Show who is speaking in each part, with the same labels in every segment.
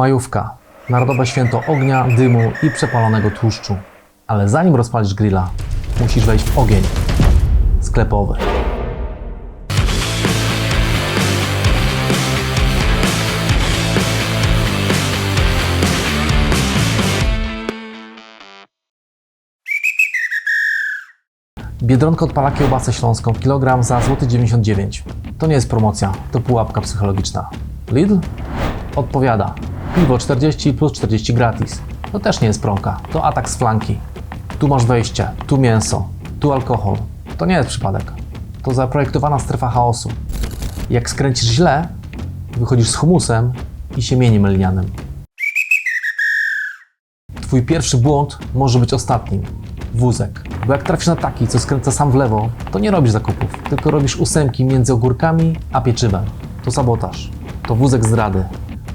Speaker 1: Majówka. Narodowe święto ognia, dymu i przepalonego tłuszczu. Ale zanim rozpalisz grilla, musisz wejść w ogień sklepowy. Biedronka odpala kiełbasę śląską, kilogram za złoty 99. To nie jest promocja, to pułapka psychologiczna. Lidl? Odpowiada. Piwo 40 plus 40 gratis. To też nie jest promka, to atak z flanki. Tu masz wejście, tu mięso, tu alkohol. To nie jest przypadek. To zaprojektowana strefa chaosu. Jak skręcisz źle, wychodzisz z humusem i siemieniem lnianym. Twój pierwszy błąd może być ostatnim. Wózek. Bo jak trafisz na taki, co skręca sam w lewo, to nie robisz zakupów, tylko robisz ósemki między ogórkami a pieczywem. To sabotaż. To wózek zdrady.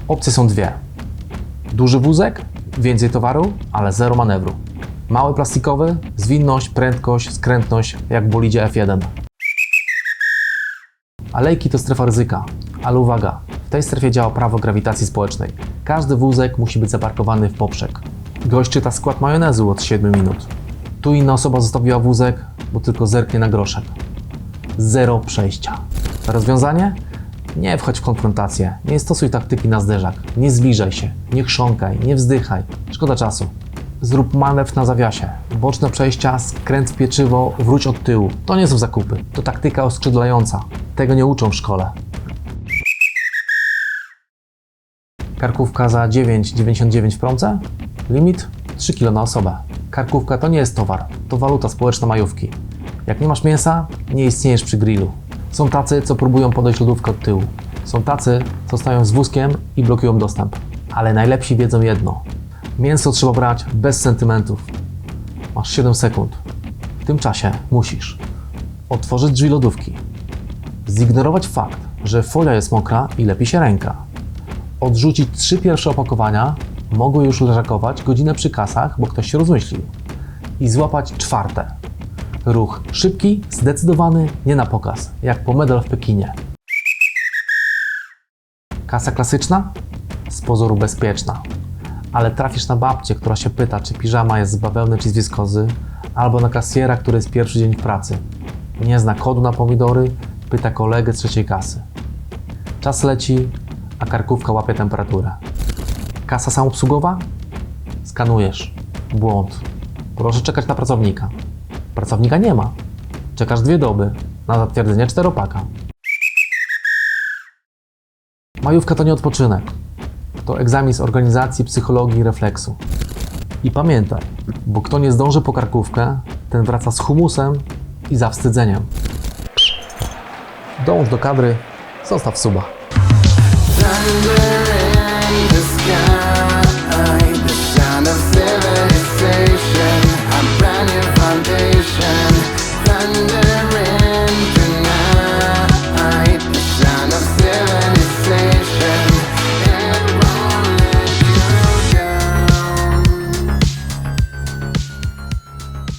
Speaker 1: Opcje są dwie. Duży wózek, więcej towaru, ale zero manewru. Mały plastikowy, zwinność, prędkość, skrętność, jak w bolidzie F1. Alejki to strefa ryzyka, ale uwaga, w tej strefie działa prawo grawitacji społecznej. Każdy wózek musi być zaparkowany w poprzek. Gość czyta skład majonezu od 7 minut. Tu inna osoba zostawiła wózek, bo tylko zerknie na groszek. Zero przejścia. Rozwiązanie? Nie wchodź w konfrontację, nie stosuj taktyki na zderzak, nie zbliżaj się, nie chrząkaj, nie wzdychaj, szkoda czasu. Zrób manewr na zawiasie, boczne przejścia, skręt w pieczywo, wróć od tyłu. To nie są zakupy, to taktyka oskrzydlająca. Tego nie uczą w szkole. Karkówka za 9,99 w promce? Limit 3 kg na osobę. Karkówka to nie jest towar, to waluta społeczna majówki. Jak nie masz mięsa, nie istniejesz przy grillu. Są tacy, co próbują podejść lodówkę od tyłu. Są tacy, co stają z wózkiem i blokują dostęp. Ale najlepsi wiedzą jedno. Mięso trzeba brać bez sentymentów. Masz 7 sekund. W tym czasie musisz otworzyć drzwi lodówki, zignorować fakt, że folia jest mokra i lepi się ręka, odrzucić trzy pierwsze opakowania, mogły już leżakować godzinę przy kasach, bo ktoś się rozmyślił, i złapać czwarte. Ruch szybki, zdecydowany, nie na pokaz, jak po medal w Pekinie. Kasa klasyczna? Z pozoru bezpieczna. Ale trafisz na babcię, która się pyta, czy piżama jest z bawełny czy z wiskozy, albo na kasjera, który jest pierwszy dzień w pracy. Nie zna kodu na pomidory, pyta kolegę z trzeciej kasy. Czas leci, a karkówka łapie temperaturę. Kasa samoobsługowa? Skanujesz. Błąd. Proszę czekać na pracownika. Pracownika nie ma. Czekasz dwie doby na zatwierdzenie czteropaka. Majówka to nie odpoczynek. To egzamin z organizacji, psychologii i refleksu. I pamiętaj, bo kto nie zdąży po karkówkę, ten wraca z humusem i zawstydzeniem. Dołącz do kadry, zostaw suba.